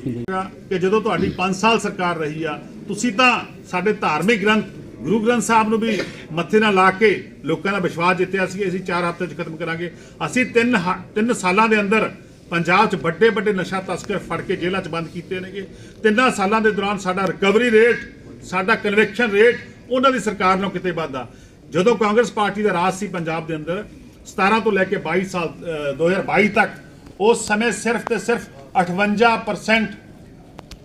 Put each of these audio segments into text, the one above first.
ਕਿ ਜਦੋਂ ਤੁਹਾਡੀ 5 ਸਾਲ ਸਰਕਾਰ ਰਹੀ ਆ, ਤੁਸੀਂ ਤਾਂ ਸਾਡੇ ਧਾਰਮਿਕ ਗ੍ਰੰਥ, ਗੁਰੂ ਗ੍ਰੰਥ ਸਾਹਿਬ ਨੂੰ ਵੀ ਮੱਥੇ ਨਾਲ ਲਾ ਕੇ ਲੋਕਾਂ ਦਾ ਵਿਸ਼ਵਾਸ ਜਿੱਤਿਆ ਸੀ, ਅਸੀਂ 4 ਹਫ਼ਤੇ 'ਚ ਖਤਮ ਕਰਾਂਗੇ। ਅਸੀਂ ਤਿੰਨ ਹ- ਤਿੰਨ ਸਾਲਾਂ ਦੇ ਅੰਦਰ ਪੰਜਾਬ 'ਚ ਵੱਡੇ ਵੱਡੇ ਨਸ਼ਾ ਤਸਕਰ ਫੜ ਕੇ ਜੇਲ੍ਹਾਂ 'ਚ ਬੰਦ ਕੀਤੇ ਨੇਗੇ। ਤਿੰਨਾਂ ਸਾਲਾਂ ਦੇ ਦੌਰਾਨ ਸਾਡਾ ਰਿਕਵਰੀ ਰੇਟ ਸਾਡਾ ਕਨਵੈਕਸ਼ਨ ਰੇਟ ਉਹਨਾਂ ਦੀ ਸਰਕਾਰ ਨਾਲੋਂ ਕਿਤੇ ਵੱਧਾ ਜਦੋਂ ਕਾਂਗਰਸ ਪਾਰਟੀ ਦਾ ਰਾਜ ਸੀ ਪੰਜਾਬ ਦੇ ਅੰਦਰ 17 ਤੋਂ ਲੈ ਕੇ 22 ਸਾਲ, ਅਹ 2022 ਤੱਕ ਉਸ ਸਮੇਂ ਸਿਰਫ ਤੇ ਸਿਰਫ 58%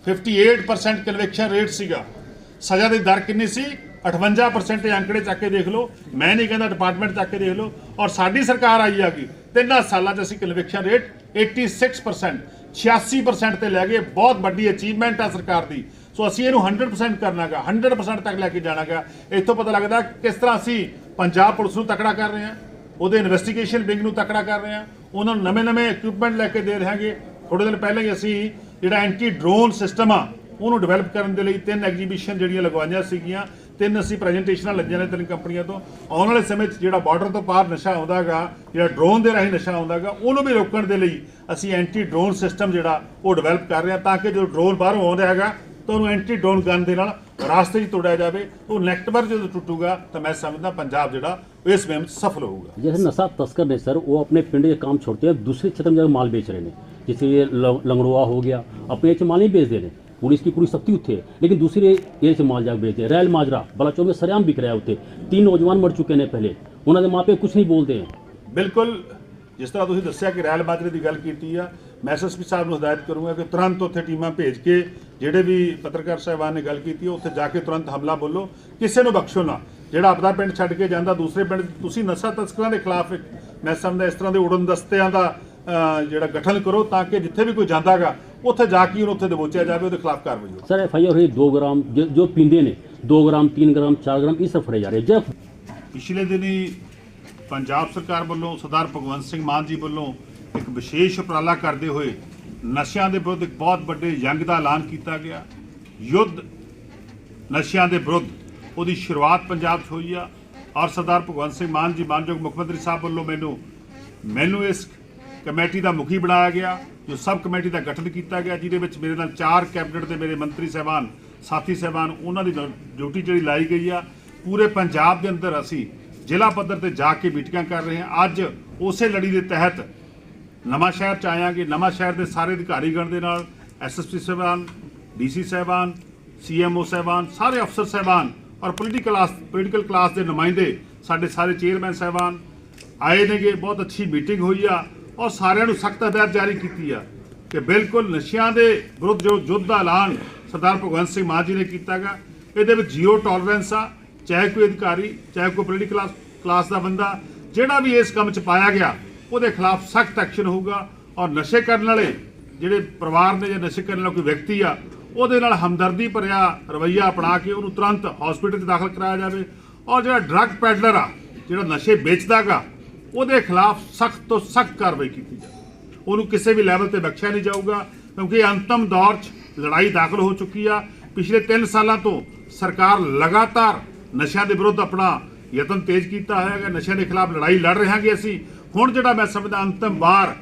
58% ਕਨਵੈਕਸ਼ਨ ਰੇਟ ਸੀਗਾ। ਸਜ਼ਾ ਦੀ ਦਰ ਕਿੰਨੀ ਸੀ? 58% ਇਹ ਅੰਕੜੇ ਚੱਕ ਕੇ ਦੇਖ ਲਓ। ਮੈਂ ਨਹੀਂ ਕਹਿੰਦਾ ਡਿਪਾਰਟਮੈਂਟ ਚੱਕ ਕੇ ਦੇਖ ਲਓ। ਔਰ ਸਾਡੀ ਸਰਕਾਰ ਆਈ ਆ ਗਈ ਤਿੰਨਾਂ ਸਾਲਾਂ 'ਚ ਅਸੀਂ ਕਨਵੈਕਸ਼ਨ ਰੇਟ 86% 86% ਤੇ ਲੈ ਗਏ। ਬਹੁਤ ਵੱਡੀ ਅਚੀਵਮੈਂਟ ਆ ਸਰਕਾਰ ਦੀ। ਸੋ ਅਸੀਂ ਇਹਨੂੰ 100% ਕਰਨਾਗਾ 100% ਤੱਕ ਲੈ ਕੇ ਜਾਣਾਗਾ ਇੱਥੋਂ ਪਤਾ ਲੱਗਦਾ ਕਿਸ ਤਰ੍ਹਾਂ ਅਸੀਂ ਪੰਜਾਬ ਪੁਲਿਸ ਨੂੰ ਤਕੜਾ ਕਰ ਰਹੇ ਹਾਂ, ਉਹਦੇ ਇਨਵੈਸਟੀਗੇਸ਼ਨ ਵਿੰਗ ਨੂੰ ਤਕੜਾ ਕਰ ਰਹੇ ਹਾਂ, ਉਹਨਾਂ ਨੂੰ ਨਵੇਂ-ਨਵੇਂ ਇਕਵਿਪਮੈਂਟ ਲੈ ਕੇ ਦੇ ਰਹੇ ਹਾਂਗੇ। ਥੋੜੇ ਦਿਨ ਪਹਿਲਾਂ ਹੀ ਅਸੀਂ ਜਿਹੜਾ ਐਂਟੀ ਡਰੋਨ ਸਿਸਟਮ ਆ, ਉਹਨੂੰ ਡਿਵੈਲਪ ਕਰਨ ਦੇ ਲਈ ਤਿੰਨ ਐਗਜ਼ੀਬਿਸ਼ਨ ਜਿਹੜੀਆਂ ਲਗਵਾਈਆਂ ਸੀਗੀਆਂ, ਤਿੰਨ ਅਸੀਂ ਪ੍ਰੈਜੈਂਟੇਸ਼ਨਾਂ ਲੱਗੀਆਂ ਨੇ ਤਿੰਨ ਕੰਪਨੀਆਂ ਤੋਂ। ਆਉਣ ਵਾਲੇ ਸਮੇਂ 'ਚ ਜਿਹੜਾ ਬਾਰਡਰ ਤੋਂ ਪਾਰ ਨਸ਼ਾ ਆਉਂਦਾਗਾ, ਜਿਹੜਾ ਡਰੋਨ ਦੇ ਰਾਹੀਂ ਨਸ਼ਾ ਆਉਂਦਾਗਾ, ਉਹਨੂੰ ਵੀ ਰੋਕਣ ਦੇ ਲਈ ਅਸੀਂ ਐਂਟੀ ਡਰੋਨ ਸਿਸਟਮ ਜਿਹੜਾ ਉਹ ਡਿਵੈਲਪ ਕਰ ਰਹੇ ਹਾਂ ਤਾਂ ਕਿ ਜੋ ਡਰੋਨ ਬਾਹਰੋਂ ਆਉਂਦਾ ਹੈਗਾ, ਤਾਂ ਉਹਨੂੰ ਐਂਟੀ ਡਰੋਨ ਗਨ ਦੇ ਨਾਲ ਰਾਸਤੇ 'ਚ ਤੋੜਿਆ ਜਾਵੇ, ਉਹ ਨੈਕਟਵਰ ਜਦੋਂ ਟੁੱਟੂਗਾ, ਤਾਂ ਮੈਂ ਸਮਝਦਾ ਪੰਜਾਬ ਜਿਹੜਾ ਇਸ ਵਿੱਚ ਸਫਲ ਹੋਊਗਾ। ਜਿਹੜੇ ਨਸ਼ਾ ਤਸਕਰ ਨੇ ਸਰ, ਉਹ ਆਪਣੇ ਪਿੰਡ ਦੇ ਕੰਮ ਛੋੜਦੇ ਆ, ਦੂਸਰੇ ਖੇਤਰ ਜਾ ਮਾਲ ਵੇਚ ਰਹੇ ਨੇ। जैसे ये ल- लंगड़ुआ हो गया अपने एच माल नहीं बेच दे रहे पुलिस की पूरी सख्ती उत्थे है लेकिन दूसरे एरिया से माल जाकर बेचते हैं रैल माजरा बलाचौर में सरेआम बिक रहा है उत्थे तीन नौजवान मर चुके हैं पहले उन्होंने माँ पे कुछ नहीं बोलते हैं ਬਿਲਕੁਲ ਜਿਸ ਤਰ੍ਹਾਂ ਤੁਸੀਂ ਦੱਸਿਆ ਕਿ ਰੈਲ ਮਾਜਰੇ ਦੀ ਗੱਲ ਕੀਤੀ ਆ ਮੈਂ ਐਸਐਸਪੀ ਸਾਹਿਬ ਨੂੰ ਹਦਾਇਤ ਕਰੂੰਗਾ ਕਿ ਤੁਰੰਤ ਉੱਥੇ ਟੀਮਾਂ ਭੇਜ ਕੇ ਜਿਹੜੇ ਵੀ ਪੱਤਰਕਾਰ ਸਾਹਿਬਾਨ ਨੇ ਗੱਲ ਕੀਤੀ ਆ, ਉੱਥੇ ਜਾ ਕੇ ਤੁਰੰਤ ਹਮਲਾ ਬੋਲੋ ਕਿਸੇ ਨੂੰ ਬਖਸ਼ੋ ਨਾ ਜਿਹੜਾ ਆਪਦਾ ਪਿੰਡ ਛੱਡ ਕੇ ਜਾਂਦਾ ਦੂਸਰੇ ਪਿੰਡ ਤੁਸੀਂ ਨਸ਼ਾ ਤਸਕਰਾਂ ਦੇ ਖਿਲਾਫ ਇੱਕ ਮੈਂ ਸਮਝਦਾ ਇਸ ਤਰ੍ਹਾਂ ਦੇ ਉਡਨ ਦਸਤਿਆਂ ਦਾ ਅਹ, ਜਿਹੜਾ ਗਠਨ ਕਰੋ ਤਾਂ ਕਿ ਜਿੱਥੇ ਵੀ ਕੋਈ ਜਾਂਦਾਗਾ ਉੱਥੇ ਜਾ ਕੇ ਉਹਨੂੰ ਉੱਥੇ ਦਬੋਚਿਆ ਜਾਵੇ ਉਹਦੇ ਖਿਲਾਫ ਕਾਰਵਾਈ ਹੋਵੇ। ਸਰ ਐਫ ਆਈ ਆਰ ਹੋਈ 2 ਗ੍ਰਾਮ ਜ- ਜੋ ਪੀਂਦੇ ਨੇ 2 ਗ੍ਰਾਮ 3 ਗ੍ਰਾਮ 4 ਗ੍ਰਾਮ ਇਸ ਫੜੇ ਜਾ ਰਹੇ ਜੇ ਪਿਛਲੇ ਦਿਨੀ ਪੰਜਾਬ ਸਰਕਾਰ ਵੱਲੋਂ ਸਰਦਾਰ ਭਗਵੰਤ ਸਿੰਘ ਮਾਨ ਜੀ ਵੱਲੋਂ ਇੱਕ ਵਿਸ਼ੇਸ਼ ਉਪਰਾਲਾ ਕਰਦੇ ਹੋਏ ਨਸ਼ਿਆਂ ਦੇ ਵਿਰੁੱਧ ਇੱਕ ਬਹੁਤ ਵੱਡੇ ਜੰਗ ਦਾ ਐਲਾਨ ਕੀਤਾ ਗਿਆ। ਯੁੱਧ ਨਸ਼ਿਆਂ ਦੇ ਵਿਰੁੱਧ ਉਹਦੀ ਸ਼ੁਰੂਆਤ ਪੰਜਾਬ 'ਚ ਹੋਈ ਆ। ਔਰ ਸਰਦਾਰ ਭਗਵੰਤ ਸਿੰਘ ਮਾਨ ਜੀ ਮਾਨਯੋਗ ਮੁੱਖ ਮੰਤਰੀ ਸਾਹਿਬ ਵੱਲੋਂ ਮੈਨੂੰ ਮੈਨੂੰ ਇਸ ਕਮੇਟੀ ਦਾ ਮੁਖੀ ਬਣਾਇਆ ਗਿਆ, ਜੋ ਸਬ ਕਮੇਟੀ ਦਾ ਗਠਨ ਕੀਤਾ ਗਿਆ, ਜਿਹਦੇ ਵਿੱਚ ਮੇਰੇ ਨਾਲ ਚਾਰ ਕੈਬਨਿਟ ਦੇ ਮੇਰੇ ਮੰਤਰੀ ਸਹਿਬਾਨ, ਸਾਥੀ ਸਹਿਬਾਨ, ਉਹਨਾਂ ਦੀ ਡਿਊਟੀ ਜਿਹੜੀ ਲਾਈ ਗਈ ਆ। ਪੂਰੇ ਪੰਜਾਬ ਦੇ ਅੰਦਰ ਅਸੀਂ ਜ਼ਿਲ੍ਹਾ ਪੱਧਰ ਤੇ ਜਾ ਕੇ ਮੀਟਿੰਗਾਂ ਕਰ ਰਹੇ ਹਾਂ। ਅੱਜ ਉਸੇ ਲੜੀ ਦੇ ਤਹਿਤ ਨਵਾਂ ਸ਼ਹਿਰ ਚ ਆਇਆਂਗੇ। ਨਵਾਂ ਸ਼ਹਿਰ ਦੇ ਸਾਰੇ ਅਧਿਕਾਰੀਗਣ ਦੇ ਨਾਲ ਐਸਐਸਪੀ ਸਾਹਿਬਾਨ ਡੀਸੀ ਸਾਹਿਬਾਨ ਸੀਐਮਓ ਸਾਹਿਬਾਨ, ਸਾਰੇ ਅਫਸਰ ਸਾਹਿਬਾਨ ਔਰ ਪੋਲੀਟੀਕਲ ਪੋਲੀਟੀਕਲ ਕਲਾਸ ਦੇ ਨੁਮਾਇੰਦੇ ਸਾਡੇ ਸਾਰੇ ਚੇਅਰਮੈਨ ਸਾਹਿਬਾਨ ਆਏ ਨੇਗੇ। ਬਹੁਤ ਅੱਛੀ ਮੀਟਿੰਗ ਹੋਈ ਆ। ਔਰ ਸਾਰਿਆਂ ਨੂੰ ਸਖਤ ਹਦਾਇਤ ਜਾਰੀ ਕੀਤੀ ਆ ਕਿ ਬਿਲਕੁਲ ਨਸ਼ਿਆਂ ਦੇ ਵਿਰੁੱਧ ਜੋ ਯੁੱਧ ਦਾ ਐਲਾਨ ਸਰਦਾਰ ਭਗਵੰਤ ਸਿੰਘ ਮਾਨ ਜੀ ਨੇ ਕੀਤਾਗਾ ਇਹਦੇ ਵਿੱਚ ਜ਼ੀਰੋ ਟੋਲਰੈਂਸ ਆ, ਚਾਹੇ ਕੋਈ ਅਧਿਕਾਰੀ, ਚਾਹੇ ਕੋਈ ਪੋਲੀਟੀਕਲ ਕਲਾਸ ਕਲਾਸ ਦਾ ਬੰਦਾ, ਜਿਹੜਾ ਵੀ ਇਸ ਕੰਮ 'ਚ ਪਾਇਆ ਗਿਆ, ਉਹਦੇ ਖਿਲਾਫ ਸਖਤ ਐਕਸ਼ਨ ਹੋਊਗਾ ਔਰ ਨਸ਼ੇ ਕਰਨ ਵਾਲੇ ਜਿਹੜੇ ਪਰਿਵਾਰ ਨੇ ਜਾਂ ਨਸ਼ੇ ਕਰਨ ਵਾਲਾ ਕੋਈ ਵਿਅਕਤੀ ਆ, ਉਹਦੇ ਨਾਲ ਹਮਦਰਦੀ ਭਰਿਆ ਰਵੱਈਆ ਅਪਣਾ ਕੇ ਉਹਨੂੰ ਤੁਰੰਤ ਹਸਪੀਟਲ 'ਚ ਦਾਖਲ ਕਰਾਇਆ ਜਾਵੇ ਔਰ ਜਿਹੜਾ ਡਰੱਗ ਪੈਡਲਰ ਆ, ਜਿਹੜਾ ਨਸ਼ੇ ਵੇਚਦਾਗਾ ਉਹਦੇ ਖਿਲਾਫ ਸਖਤ ਤੋਂ ਸਖਤ ਕਾਰਵਾਈ ਕੀਤੀ ਜਾਵੇ। ਉਹਨੂੰ ਕਿਸੇ ਵੀ ਲੈਵਲ ਤੇ ਬਖਸ਼ਿਆ ਨਹੀਂ ਜਾਊਗਾ, ਕਿਉਂਕਿ ਇਹ ਅੰਤਮ ਦੌਰ 'ਚ ਲੜਾਈ ਦਾਖਲ ਹੋ ਚੁੱਕੀ ਆ। ਪਿਛਲੇ 3 ਸਾਲਾਂ ਤੋਂ ਸਰਕਾਰ ਲਗਾਤਾਰ ਨਸ਼ਿਆਂ ਦੇ ਵਿਰੁੱਧ ਆਪਣਾ ਯਤਨ ਤੇਜ਼ ਕੀਤਾ ਹੋਇਆ ਹੈ ਨਸ਼ਿਆਂ ਦੇ ਖਿਲਾਫ ਲੜਾਈ ਲੜ ਰਹੇ ਹਾਂਗੇ ਅਸੀਂ। ਹੁਣ ਜਿਹੜਾ ਮੈਂ ਸਮਝਦਾ, ਅੰਤਮ ਵਾਰ,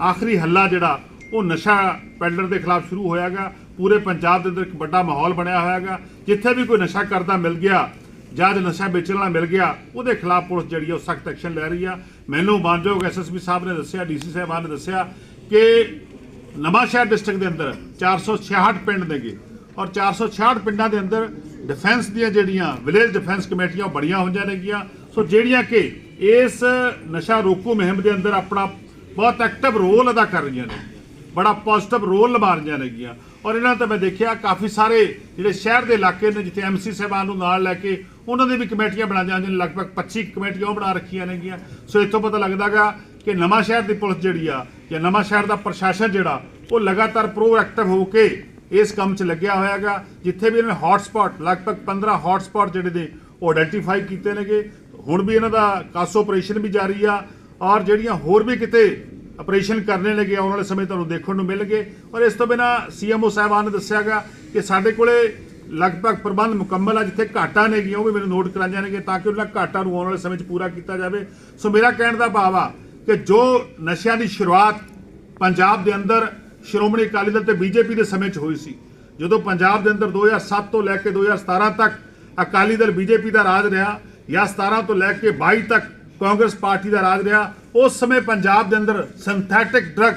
ਆਖਰੀ ਹੱਲਾ ਜਿਹੜਾ, ਉਹ ਨਸ਼ਾ ਪੈਡਲਰ ਦੇ ਖਿਲਾਫ ਸ਼ੁਰੂ ਹੋਇਆਗਾ ਪੂਰੇ ਪੰਜਾਬ ਦੇ ਅੰਦਰ ਇੱਕ ਵੱਡਾ ਮਾਹੌਲ ਬਣਿਆ ਹੋਇਆਗਾ ਜਿੱਥੇ ਵੀ ਕੋਈ ਨਸ਼ਾ ਕਰਦਾ ਮਿਲ ਗਿਆ ਜਾਂ ਜੋ ਨਸ਼ਾ ਵੇਚਣ ਵਾਲਾ ਮਿਲ ਗਿਆ, ਉਹਦੇ ਖਿਲਾਫ ਪੁਲਿਸ ਜਿਹੜੀ ਆ ਉਹ ਸਖਤ ਐਕਸ਼ਨ ਲੈ ਰਹੀ ਆ। ਮੈਨੂੰ ਮਾਨਯੋਗ ਐਸਐਸਪੀ ਸਾਹਿਬ ਨੇ ਦੱਸਿਆ, ਡੀਸੀ ਸਾਹਿਬਾਨ ਨੇ ਦੱਸਿਆ ਕਿ ਨਵਾਂ ਸ਼ਹਿਰ ਡਿਸਟ੍ਰਿਕਟ ਦੇ ਅੰਦਰ 466 ਪਿੰਡ ਨੇਗੇ ਔਰ 466 ਪਿੰਡਾਂ ਦੇ ਅੰਦਰ ਡਿਫੈਂਸ ਦੀਆਂ ਜਿਹੜੀਆਂ ਵਿਲੇਜ ਡਿਫੈਂਸ ਕਮੇਟੀਆਂ ਉਹ ਬੜੀਆਂ ਹੋਈਆਂ ਨੇਗੀਆਂ। ਸੋ ਜਿਹੜੀਆਂ ਕਿ ਇਸ ਨਸ਼ਾ ਰੋਕੂ ਮੁਹਿੰਮ ਦੇ ਅੰਦਰ ਆਪਣਾ ਬਹੁਤ ਐਕਟਿਵ ਰੋਲ ਅਦਾ ਕਰ ਰਹੀਆਂ ਨੇ, ਬੜਾ ਪੋਜ਼ਿਟਿਵ ਰੋਲ ਨਿਭਾ ਰਹੀਆਂ ਨੇਗੀਆਂ। ਔਰ ਇਹਨਾਂ ਤਾਂ ਮੈਂ ਦੇਖਿਆ ਕਾਫੀ ਸਾਰੇ ਜਿਹੜੇ ਸ਼ਹਿਰ ਦੇ ਇਲਾਕੇ ਨੇ, ਜਿੱਥੇ ਐਮਸੀ ਸਾਹਿਬਾਨ ਨੂੰ ਨਾਲ ਲੈ ਕੇ ਉਹਨਾਂ ਦੇ ਵੀ ਕਮੇਟੀਆਂ ਬਣਾ ਜਾਂਦੀਆਂ ਨੇ, ਲਗਭਗ 25 ਕਮੇਟੀਆਂ ਉਹ ਬਣਾ ਰੱਖੀਆਂ ਨੇਗੀਆਂ। ਸੋ ਇੱਥੋਂ ਪਤਾ ਲੱਗਦਾਗਾ ਕਿ ਨਵਾਂ ਸ਼ਹਿਰ ਦੀ ਪੁਲਿਸ ਜਿਹੜੀ ਆ, ਜਾਂ ਨਵਾਂ ਸ਼ਹਿਰ ਦਾ ਪ੍ਰਸ਼ਾਸਨ ਜਿਹੜਾ, ਉਹ ਲਗਾਤਾਰ ਪ੍ਰੋਐਕਟਿਵ ਹੋ ਕੇ ਇਸ ਕੰਮ 'ਚ ਲੱਗਿਆ ਹੋਇਆਗਾ, ਜਿੱਥੇ ਵੀ ਇਹਨਾਂ ਨੇ ਹੌਟ ਲਗਭਗ 15 ਹੌਟ ਜਿਹੜੇ ਨੇ, ਉਹ ਆਇਡੈਂਟੀਫਾਈ ਕੀਤੇ ਨੇਗੇ। ਹੁਣ ਵੀ ਇਹਨਾਂ ਦਾ ਕਾਸ ਆਪਰੇਸ਼ਨ ਵੀ ਜਾਰੀ ਆ, ਔਰ ਜਿਹੜੀਆਂ ਹੋਰ ਵੀ ਕਿਤੇ ਆਪਰੇਸ਼ਨ ਕਰਨੇ ਲੱਗੇ, ਆਉਣ ਵਾਲੇ ਸਮੇਂ ਤੁਹਾਨੂੰ ਦੇਖਣ ਨੂੰ ਮਿਲਣਗੇ। ਔਰ ਇਸ ਤੋਂ ਬਿਨਾ ਸੀਐਮਓ ਸਾਹਿਬਾਨ ਨੇ ਦੱਸਿਆਗਾ ਕਿ ਸਾਡੇ ਕੋਲੇ ਲਗਭਗ ਪ੍ਰਬੰਧ ਮੁਕੰਮਲ ਆ, ਜਿੱਥੇ ਘਾਟਾਂ ਨੇਗੀਆਂ ਉਹ ਵੀ ਮੈਨੂੰ ਨੋਟ ਕਰਾ ਜਾਣਗੇ ਤਾਂ ਕਿ ਉਹਨਾਂ ਘਾਟਾਂ ਨੂੰ ਆਉਣ ਵਾਲੇ ਸਮੇਂ 'ਚ ਪੂਰਾ ਕੀਤਾ ਜਾਵੇ। ਸੋ ਮੇਰਾ ਕਹਿਣ ਦਾ ਭਾਵ ਆ ਕਿ ਜੋ ਨਸ਼ਿਆਂ ਦੀ ਸ਼ੁਰੂਆਤ ਪੰਜਾਬ ਦੇ ਅੰਦਰ ਸ਼੍ਰੋਮਣੀ ਅਕਾਲੀ ਦਲ ਤੇ ਬੀਜੇਪੀ ਦੇ ਸਮੇਂ 'ਚ ਹੋਈ ਸੀ, ਜਦੋਂ ਪੰਜਾਬ ਦੇ ਅੰਦਰ 2007 ਤੋਂ ਲੈ ਕੇ 2017 ਤੱਕ ਅਕਾਲੀ ਦਲ ਬੀਜੇਪੀ ਦਾ ਰਾਜ ਰਿਹਾ, ਜਾਂ 17 ਤੋਂ ਲੈ ਕੇ 22 ਤੱਕ ਕਾਂਗਰਸ ਪਾਰਟੀ ਦਾ ਰਾਜ ਰਿਹਾ। ਉਸ ਸਮੇਂ ਪੰਜਾਬ ਦੇ ਅੰਦਰ ਸਿੰਥੈਟਿਕ ਡਰੱਗ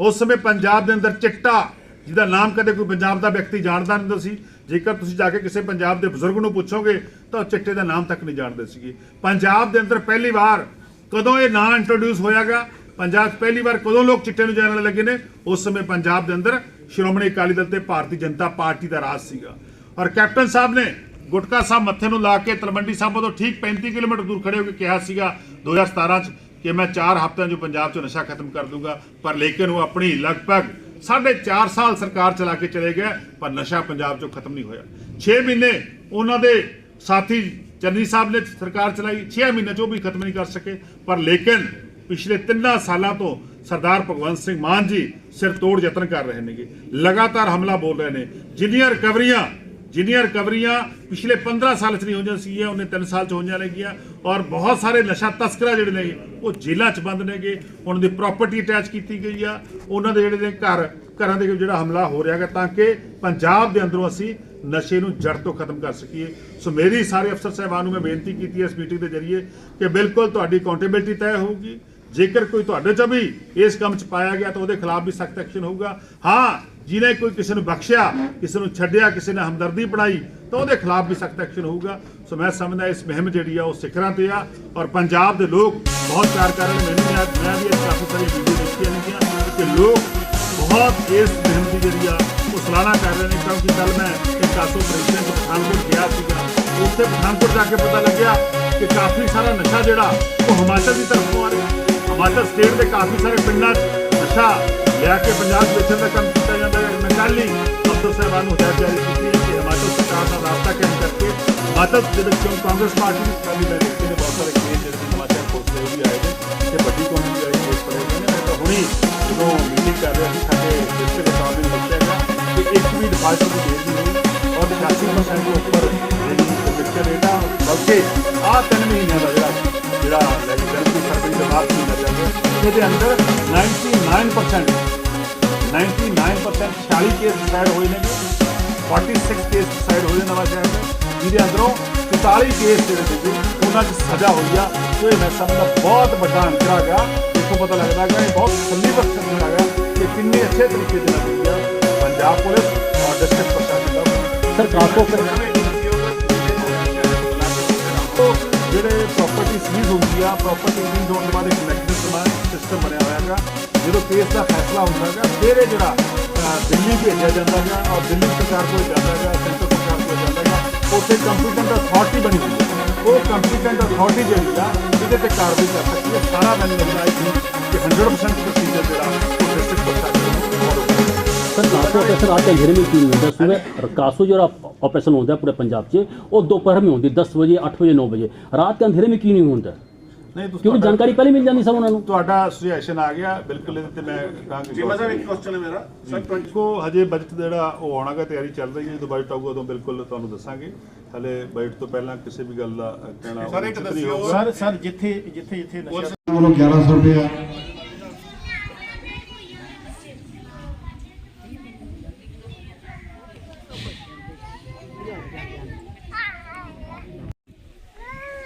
ਉਸ ਸਮੇਂ ਪੰਜਾਬ ਦੇ ਅੰਦਰ ਚਿੱਟਾ, ਜਿਹਦਾ ਨਾਮ ਕਦੇ ਕੋਈ ਪੰਜਾਬ ਦਾ ਵਿਅਕਤੀ ਜਾਣਦਾ ਨਹੀਂ ਸੀ। ਜੇਕਰ ਤੁਸੀਂ ਜਾ ਕੇ ਕਿਸੇ ਪੰਜਾਬ ਦੇ ਬਜ਼ੁਰਗ ਨੂੰ ਪੁੱਛੋਗੇ, ਤਾਂ ਉਹ ਚਿੱਟੇ ਦਾ ਨਾਮ ਤੱਕ ਨਹੀਂ ਜਾਣਦੇ ਸੀਗੇ। ਪੰਜਾਬ ਦੇ ਅੰਦਰ ਪਹਿਲੀ ਵਾਰ ਕਦੋਂ ਇਹ ਨਾਂ ਇੰਟਰੋਡਿਊਸ ਹੋਇਆਗਾ ਪੰਜਾਬ ਪਹਿਲੀ ਵਾਰ ਕਦੋਂ ਲੋਕ ਚਿੱਟੇ ਨੂੰ ਜਾਣਨ ਲੱਗੇ ਨੇ? ਉਸ ਸਮੇਂ ਪੰਜਾਬ ਦੇ ਅੰਦਰ ਸ਼੍ਰੋਮਣੀ ਅਕਾਲੀ ਦਲ ਤੇ ਭਾਰਤੀ ਜਨਤਾ ਪਾਰਟੀ ਦਾ ਰਾਜ ਸੀਗਾ। ਔਰ ਕੈਪਟਨ ਸਾਹਿਬ ਨੇ ਗੁਟਕਾ ਸਾਹਿਬ ਮੱਥੇ ਨੂੰ ਲਾ ਕੇ ਤਲਵੰਡੀ ਸਾਹਿਬ ਤੋਂ ਠੀਕ 35 ਕਿਲੋਮੀਟਰ ਦੂਰ ਖੜੇ ਹੋ ਕੇ ਕਿਹਾ ਸੀਗਾ 2017 ਚ ਕਿ ਮੈਂ 4 ਹਫ਼ਤਿਆਂ 'ਚ ਪੰਜਾਬ 'ਚੋਂ ਨਸ਼ਾ ਖਤਮ ਕਰ ਦੂੰਗਾ, ਪਰ ਲੇਕਿਨ ਉਹ ਆਪਣੀ ਲਗਭਗ ਸਾਢੇ 4 ਸਾਲ ਸਰਕਾਰ ਚਲਾ ਕੇ ਚਲੇ ਗਏ, ਪਰ ਨਸ਼ਾ ਪੰਜਾਬ 'ਚੋਂ ਖਤਮ ਨਹੀਂ ਹੋਇਆ। 6 ਮਹੀਨੇ ਉਹਨਾਂ ਦੇ ਸਾਥੀ ਚੰਨੀ ਸਾਹਿਬ ਨੇ ਸਰਕਾਰ ਚਲਾਈ 6 ਮਹੀਨੇ 'ਚੋਂ ਵੀ ਖਤਮ ਨਹੀਂ ਕਰ ਸਕੇ, ਪਰ ਲੇਕਿਨ ਪਿਛਲੇ ਤਿੰਨਾਂ ਸਾਲਾਂ ਤੋਂ ਸਰਦਾਰ ਭਗਵੰਤ ਸਿੰਘ ਮਾਨ ਜੀ ਸਿਰ ਤੋੜ ਯਤਨ ਕਰ ਰਹੇ ਨੇਗੇ। ਲਗਾਤਾਰ ਹਮਲਾ ਬੋਲ ਰਹੇ ਨੇ। ਜਿੰਨੀਆਂ ਰਿਕਵਰੀਆਂ ਜਿੰਨੀਆਂ ਰਿਕਵਰੀਆਂ ਪਿਛਲੇ 15 ਸਾਲ ਚ ਨਹੀਂ ਹੋਈਆਂ ਸੀਗੀਆਂ, ਉਹਨੇ 3 ਸਾਲ ਚ ਹੋਈਆਂ ਨੇਗੀਆਂ ਔਰ ਬਹੁਤ ਸਾਰੇ ਨਸ਼ਾ ਤਸਕਰਾਂ ਜਿਹੜੇ ਨੇ, ਉਹ ਜੇਲ੍ਹਾਂ ਚ ਬੰਦ ਨੇਗੇ। ਉਹਨਾਂ ਦੀ ਪ੍ਰਾਪਰਟੀ ਅਟੈਚ ਕੀਤੀ ਗਈ ਆ। ਉਹਨਾਂ ਦੇ ਜਿਹੜੇ ਨੇ ਘਰ, ਘਰਾਂ ਦੇ ਜਿਹੜਾ ਹਮਲਾ ਹੋ ਰਿਹਾ ਰਿਹਾਗਾ ਤਾਂ ਕਿ ਪੰਜਾਬ ਦੇ ਅੰਦਰੋਂ ਅਸੀਂ ਨਸ਼ੇ ਨੂੰ ਜੜ ਤੋਂ ਖਤਮ ਕਰ ਸਕੀਏ। ਸੋ ਮੇਰੀ ਸਾਰੇ ਅਫਸਰ ਸਾਹਿਬਾਨ ਨੂੰ ਮੈਂ ਬੇਨਤੀ ਕੀਤੀ ਹੈ ਇਸ ਮੀਟਿੰਗ ਦੇ ਜ਼ਰੀਏ ਕਿ ਬਿਲਕੁਲ ਤੁਹਾਡੀ ਅਕਾਊਂਟੇਬਿਲਟੀ ਤੈਅ ਹੋਊਗੀ। ਜੇਕਰ ਕੋਈ ਤੁਹਾਡੇ ਚ ਵੀ ਇਸ ਕੰਮ ਚ ਪਾਇਆ ਗਿਆ ਤਾਂ ਉਹਦੇ ਖਿਲਾਫ ਵੀ ਸਖਤ ਐਕਸ਼ਨ ਹੋਊਗਾ। ਹਾਂ ਜਿਹਨੇ ਕੋਈ ਕਿਸੇ ਨੂੰ ਬਖਸ਼ਿਆ, ਕਿਸੇ ਨੂੰ ਛੱਡਿਆ, ਕਿਸੇ ਨੇ ਹਮਦਰਦੀ ਬਣਾਈ, ਤਾਂ ਉਹਦੇ ਖਿਲਾਫ ਵੀ ਸਖਤ ਐਕਸ਼ਨ ਹੋਊਗਾ। ਸੋ ਮੈਂ ਸਮਝਦਾ ਇਸ ਮੁਹਿੰਮ ਜਿਹੜੀ ਆ, ਉਹ ਸਿਖਰਾਂ ਤੇ ਆ ਔਰ ਪੰਜਾਬ ਦੇ ਲੋਕ ਬਹੁਤ ਪਿਆਰ ਕਰ ਰਹੇ ਨੇ ਮੈਨੂੰ ਵੀ ਮੈਂ ਵੀ ਕਾਫੀ ਸਾਰੀ ਵੀਡੀਓ ਦੇਖੀਆਂ ਨੇਗੀਆਂ ਕਿ ਲੋਕ ਬਹੁਤ ਇਸ ਮੁਹਿੰਮ ਦੀ ਜਿਹੜੀ ਆ, ਉਹ ਸਲਾਹਨਾ ਕਰ ਰਹੇ ਨੇ। ਕਿਉਂਕਿ ਕੱਲ ਮੈਂ ਇੱਕ ਕਾਸੋ ਪ੍ਰੈਜ਼ੀਡੈਂਟ ਪਠਾਨਕੋਟ ਗਿਆ ਸੀਗਾ। ਉੱਥੇ ਪਠਾਨਕੋਟ ਜਾ ਕੇ ਪਤਾ ਲੱਗਿਆ ਕਿ ਕਾਫੀ ਸਾਰਾ ਨਸ਼ਾ ਜਿਹੜਾ, ਉਹ ਹਿਮਾਚਲ ਦੀ ਤਰਫੋਂ ਆ ਰਿਹਾ। ਹਿਮਾਚਲ ਸਟੇਟ ਦੇ ਕਾਫੀ ਸਾਰੇ ਪਿੰਡਾਂ 'ਚ ਨਸ਼ਾ ਲਿਆ ਕੇ ਪੰਜਾਬ 'ਚ ਵੇਚਣ ਦਾ ਕੰਮ ਜਾਂਦਾ ਹੈ। ਮੈਂ ਕੱਲ੍ਹ ਹੀ ਅਫਸਰ ਸਾਹਿਬਾਨ ਨੂੰ ਹਦਾਇਤ ਜਾਰੀ ਕੀਤੀ ਹੈ ਕਿ ਹਿਮਾਚਲ ਸਰਕਾਰ ਨਾਲ ਰਾਬਤਾ ਕਾਇਮ ਕਰਕੇ ਹਿਮਾਚਲ ਦੇ ਵਿੱਚ ਕਿਉਂ ਕਾਂਗਰਸ ਪਾਰਟੀ ਦੀ ਕਾਲੀ ਮੈਂ ਦੇਖੇ ਨੇ ਬਹੁਤ ਸਾਰੇ ਕੇਸ ਜਿਹੜੇ ਹਿਮਾਚਲ ਪੁਲਿਸ ਦੇ ਵੀ ਆਏ ਨੇ ਤੇ ਵੱਡੀ ਕੌਂਸਲ ਦੇ ਆਏ ਕੇਸ ਪੜੇ ਨੇ ਮੈਂ ਤਾਂ ਹੁਣੀ ਜਦੋਂ ਮੀਟਿੰਗ ਕਰ ਰਿਹਾ ਸੀ, ਸਾਡੇ ਡਿਸਟ੍ਰਿਕਟ ਅਟਾਰਨੀ ਨੇ ਕਿ ਇੱਕ ਵੀ ਡਿਪਾਰਟਮੈਂਟ ਦੀ ਦੇਰ ਨਹੀਂ ਹੋਈ ਔਰ 88% ਦੇ ਉੱਪਰ ਜਿਹੜੀ ਕਨਵਿਕਸ਼ਨ ਰੇਟ ਆ ਬਲਕਿ ਆਹ ਤਿੰਨ ਮਹੀਨਿਆਂ ਦਾ ਜਿਹੜਾ ਜਿਹੜਾ ਲੈਜੀਸਲੇਟਿਵ ਸਰਵਿਸ ਦੇ ਬਾਅਦ ਕੀ ਨਜ਼ਰ ਇਹਦੇ ਅੰਦਰ 99% 99% 40 ਕੇਸ ਡਿਸਾਈਡ ਹੋਏ ਨੇ 46 ਕੇਸ ਡਿਸਾਈਡ ਹੋਏ ਨੇ ਨਵਾਂ ਸ਼ਹਿਰ ਦੇ ਜਿਹਦੇ ਅੰਦਰੋਂ 44 ਕੇਸ ਜਿਹੜੇ ਸੀਗੇ ਉਹਨਾਂ 'ਚ ਸਜ਼ਾ ਹੋਈ ਆ ਸੋ ਇਹ ਮੈਂ ਸਮਝਦਾ ਬਹੁਤ ਵੱਡਾ ਗਿਆ ਇੱਥੋਂ ਪਤਾ ਲੱਗਦਾ ਕਿ ਇਹ ਬਹੁਤ ਸੰਨੀ ਬਖਸ਼ ਆ ਗਿਆ ਕਿ ਕਿੰਨੇ ਅੱਛੇ ਤਰੀਕੇ ਦੇ ਨਾਲ ਹੋਈ ਆ ਪੰਜਾਬ ਪੁਲਿਸ ਔਰ ਡਿਸਟ੍ਰਿਕਟ ਪ੍ਰਾਪਰਟੀ ਸੀਜ਼ ਹੁੰਦੀ ਆ ਪ੍ਰਾਪਰਟੀ ਸੀਜ਼ ਹੋਣ ਤੋਂ ਬਾਅਦ ਇੱਕ ਮੈਕਨਿਜ਼ਮ ਸਿਸਟਮ ਬਣਿਆ ਹੋਇਆ ਹੈਗਾ ਜਦੋਂ ਕੇਸ ਦਾ ਫੈਸਲਾ ਹੁੰਦਾ ਹੈਗਾ ਫਿਰ ਇਹ ਜਿਹੜਾ ਅਹ, ਦਿੱਲੀ ਭੇਜਿਆ ਜਾਂਦਾ ਹੈਗਾ ਔਰ ਦਿੱਲੀ ਸਰਕਾਰ ਕੋਲ ਜਾਂਦਾ ਹੈਗਾ ਸੈਂਟਰ ਸਰਕਾਰ ਕੋਲ ਜਾਂਦਾ ਹੈਗਾ ਉੱਥੇ ਕੰਪੀਟੈਂਟ ਅਥਾਰਟੀ ਬਣੀ ਹੋਈ ਹੈ ਉਹ ਕੰਪੀਟੈਂਟ ਅਥਾਰਟੀ ਜਿਹੜੀ ਆ ਇਹਦੇ ਤੇ ਕਾਰਵਾਈ ਕਰ ਸਕਦੀ ਹੈ ਸਾਰਾ ਮੈਨੂੰ ਲੱਗਦਾ ਹੈ ਕਿ 100% ਪ੍ਰੋਸੀਜਰ ਜਿਹੜਾ ਉਹ ਡਿਸਟ੍ਰਿਕਟ ਹੈ सर ट्रांसपोर्ट ऑपरेशन आज के अंधेरे में क्यों नहीं होता सुबह कासो जो ऑपरेशन होता है पूरे पंजाब से वो दोपहर में होती है दस बजे आठ बजे नौ बजे रात के अंधेरे में क्यों नहीं होता ਨਹੀਂ ਤੁਸੀਂ क्योंकि ਤੁਹਾਡਾ- जानकारी पहले मिल जाती सब उन्होंने ਤੁਹਾਡਾ ਸੁਜੈਸ਼ਨ ਆ ਗਿਆ ਬਿਲਕੁਲ ਇਹਦੇ ਤੇ ਮੈਂ ਕਹਾਂਗਾ ਜੀ ਮੈਂ ਸਰ ਇੱਕ ਕੁਐਸਚਨ ਹੈ ਮੇਰਾ ਸਰ ਕੋ ਹਜੇ ਬਜਟ ਜਿਹੜਾ ਉਹ ਆਉਣਾਗਾ ਤਿਆਰੀ ਚੱਲ ਰਹੀ ਹੈ ਜਦੋਂ ਬਜਟ ਆਊਗਾ ਉਦੋਂ ਬਿਲਕੁਲ ਤੁਹਾਨੂੰ ਦੱਸਾਂਗੇ ਹਲੇ ਬਜਟ ਤੋਂ ਪਹਿਲਾਂ ਕਿਸੇ ਵੀ ਗੱਲ ਦਾ ਅ, ਕਹਿਣਾ ਸਰ, ਇੱਕ ਉਚਿਤ ਨਹੀਂ ਦੱਸਿਓ। ਹੋਊਗਾ। ਸਰ ਸਰ ਜਿੱਥੇ ਜਿੱਥੇ ਜਿੱਥੇ ਨਸ਼ਾ ਵੱਲੋਂ 1100 ਰੁਪਇਆ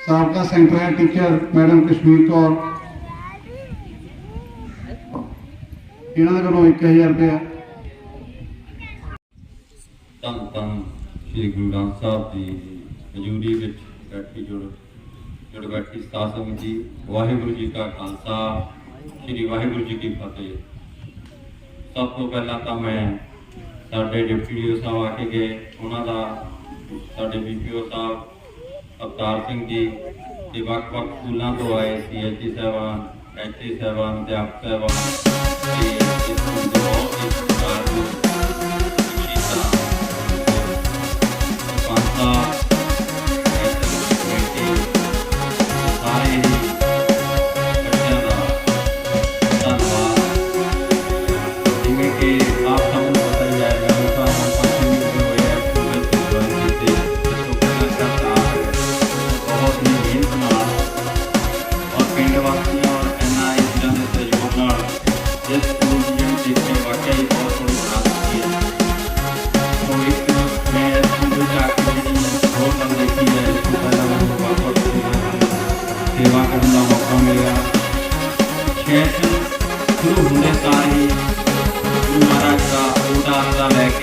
ਸਾਬਕਾ centre teacher madam Kashmir Kaur. ਇਹਨਾਂ ਦੇ ਵੱਲੋਂ 1000 ਰੁਪਇਆ। ਧੰਨ ਧੰਨ ਸ੍ਰੀ ਗੁਰੂ ਗ੍ਰੰਥ ਸਾਹਿਬ ਦੀ ਹਜ਼ੂਰੀ ਵਿੱਚ ਬੈਠੀ ਜੁੜ ਜੁੜ ਬੈਠੀ ਸਾਧ ਸੰਗਤ ਜੀ, ਵਾਹਿਗੁਰੂ ਜੀ ਕਾ ਖਾਲਸਾ, ਸ੍ਰੀ ਵਾਹਿਗੁਰੂ ਜੀ ਕੀ ਫਤਿਹ। ਸਭ ਤੋਂ ਪਹਿਲਾਂ ਤਾਂ ਮੈਂ ਸਾਡੇ ਡਿਪਟੀ ਡੀਓ ਸਾਹਿਬ ਆ ਕੇ ਗਏ। ਉਹਨਾਂ ਦਾ, ਸਾਡੇ ਬੀਪੀਓ ਸਾਹਿਬ ਅਵਤਾਰ ਸਿੰਘ ਜੀ ਤੇ ਵੱਖ-ਵੱਖ ਸਕੂਲਾਂ ਤੋਂ ਆਏ ਸੀ ਐਚਸੀ ਸਾਹਿਬਾਨ ਐਚਸੀ ਸਾਹਿਬਾਨ, ਅਧਿਆਪਕ ਸਾਹਿਬਾਨ ਤੇ ਇਸ ਸਕੂਲ ਬਹੁਤ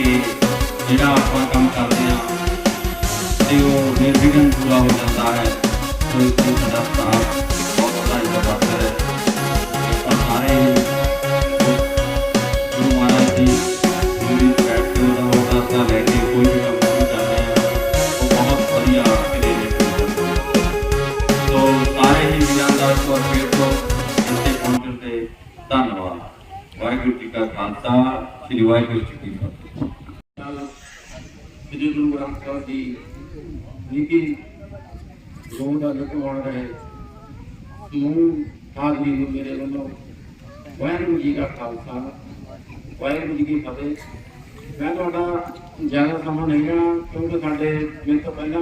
ਕੇ ਜਿਹੜਾ ਆਪਾਂ ਕੰਮ ਕਰਦੇ ਹਾਂ ਤੇ ਉਹ ਨਿਰਵਿਘਨ ਪੂਰਾ ਹੋ ਜਾਂਦਾ ਹੈ ਸੋ ਇਸ ਲਈ ਸਾਡਾ ਸਟਾਫ ਬਹੁਤ ਬੜਾ ਇੰਤਜ਼ਾਰ ਹੈ ਆਪਾਂ ਸਾਰੇ ਹੀ ਗੁਰੂ ਮਹਾਰਾਜ ਦੀ ਜਿਹੜੀ ਬੈਠ ਕੇ ਉਹਦਾ ਉਹਦਾ ਆਸਰਾ ਲੈ ਕੇ ਕੋਈ ਵੀ ਕੰਮ ਸ਼ੁਰੂ ਕਰਦੇ ਹਾਂ ਉਹ ਬਹੁਤ ਵਧੀਆ ਕਰੇ ਸੋ ਸਾਰੇ ਹੀ ਵੀਰਾਂ ਦਾ ਇੱਕ ਵਾਰ ਫਿਰ ਤੋਂ ਇੱਥੇ ਪਹੁੰਚਣ ਤੇ ਧੰਨਵਾਦ ਵਾਹਿਗੁਰੂ ਜੀ ਕਾ ਖਾਲਸਾ ਸ੍ਰੀ ਵਾਹਿਗੁਰੂ ਜੀ ਸ੍ਰੀ ਗੁਰੂ ਗ੍ਰੰਥ ਸਾਹਿਬ ਜੀ ਨੀਤੀ ਗੋਂ ਦਾ ਲੁਕਵਾਉਣ ਰਹੇ ਸਮੂਹ ਆਦਮੀ ਨੂੰ ਮੇਰੇ ਵੱਲੋਂ ਵਾਹਿਗੁਰੂ ਜੀ ਦਾ ਖਾਲਸਾ, ਵਾਹਿਗੁਰੂ ਜੀ ਕੀ ਫਤਿਹ। ਮੈਂ ਤੁਹਾਡਾ ਜ਼ਿਆਦਾ ਸਮਾਂ ਨਹੀਂ ਲੈਣਾ ਕਿਉਂਕਿ ਸਾਡੇ, ਮੇਰੇ ਤੋਂ ਪਹਿਲਾਂ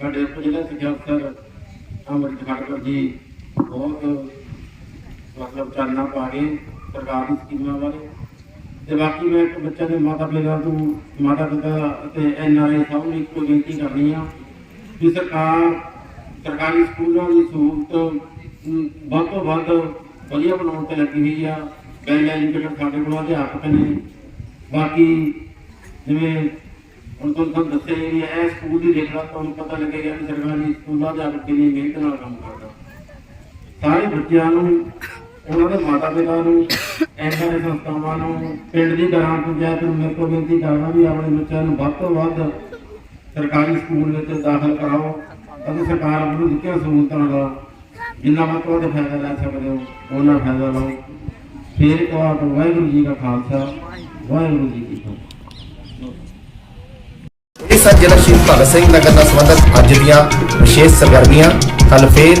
ਸਾਡੇ ਉਪ ਜ਼ਿਲ੍ਹਾ ਸਿੱਖਿਆ ਅਫਸਰ ਅਮਰਿਤ ਖੜਕਰ ਜੀ ਬਹੁਤ ਮਤਲਬ ਚਾਨਣਾ ਪਾ ਕੇ ਸਰਕਾਰ ਦੀ ਸਕੀਮਾਂ ਬਾਰੇ ਤੇ ਬਾਕੀ ਮੈਂ ਇੱਕ ਬੱਚਿਆਂ ਦੇ ਮਾਤਾ ਪਿਤਾ ਤੋਂ ਮਾਤਾ ਪਿਤਾ ਅਤੇ ਐਨਆਰਆਈ ਸਭ ਨੂੰ ਇੱਕੋ ਬੇਨਤੀ ਕਰਨੀ ਆ ਕਿ ਸਰਕਾਰ, ਸਰਕਾਰੀ ਸਕੂਲਾਂ ਦੀ ਸਹੂਲਤ ਵੱਧ ਤੋਂ ਵੱਧ ਵਧੀਆ ਬਣਾਉਣ ਤੇ ਲੱਗੀ ਹੋਈ ਆ। ਵੈਲ ਐਜੂਕੇਟਡ ਸਾਡੇ ਕੋਲ ਅਧਿਆਪਕ ਨੇ। ਬਾਕੀ ਜਿਵੇਂ ਹੁਣ ਤੁਹਾਨੂੰ ਤੁਹਾਨੂੰ ਦੱਸਿਆ ਹੀ ਨਹੀਂ, ਇਹ ਸਕੂਲ ਦੀ ਦੇਖਣਾ ਤੁਹਾਨੂੰ ਪਤਾ ਲੱਗੇਗਾ ਕਿ ਸਰਕਾਰੀ ਸਕੂਲਾਂ ਦੇ ਅਧਿਆਪਕ ਕਿੰਨੀ ਮਿਹਨਤ ਨਾਲ ਕੰਮ ਕਰਦਾ। ਸਾਰੇ ਬੱਚਿਆਂ ਨੂੰ ਉਹਨਾਂ ਦੇ ਮਾਤਾ ਪਿਤਾ ਨੂੰ ਐਨਆਰ ਦੇ ਸੰਸਥਾਵਾਂ ਨੂੰ, ਪਿੰਡ ਦੀ ਗ੍ਰਾਮ ਪੰਚਾਇਤ ਨੂੰ ਮੇਰੇ ਕੋਲ ਬੇਨਤੀ ਕਰਦਾ ਵੀ ਆਪਣੇ ਬੱਚਿਆਂ ਨੂੰ ਵੱਧ ਤੋਂ ਵੱਧ ਸਰਕਾਰੀ ਸਕੂਲ ਵਿੱਚ ਦਾਖਲ ਕਰਾਓ। ਅਤੇ ਸਰਕਾਰ ਵੱਲੋਂ ਦਿੱਤੀਆਂ ਸਹੂਲਤਾਂ ਦਾ ਜਿੰਨਾ ਵੱਧ ਵੱਧ ਫਾਇਦਾ ਲੈ ਸਕਦੇ ਹੋ ਉਹਨਾਂ ਫਾਇਦਾ ਲਓ। ਫਿਰ ਤੁਹਾਡਾ ਵਾਹਿਗੁਰੂ ਜੀ ਕਾ ਖਾਲਸਾ, ਵਾਹਿਗੁਰੂ ਜੀ ਕੀ ਫਤਿਹ। ਇਹ ਸਨ ਜ਼ਿਲ੍ਹਾ ਸ਼ਹੀਦ ਭਗਤ ਸਿੰਘ ਨਗਰ ਨਾਲ ਸੰਬੰਧਿਤ ਅੱਜ ਦੀਆਂ ਵਿਸ਼ੇਸ਼ ਸਰਗਰਮੀਆਂ ਕੱਲ ਫੇਰ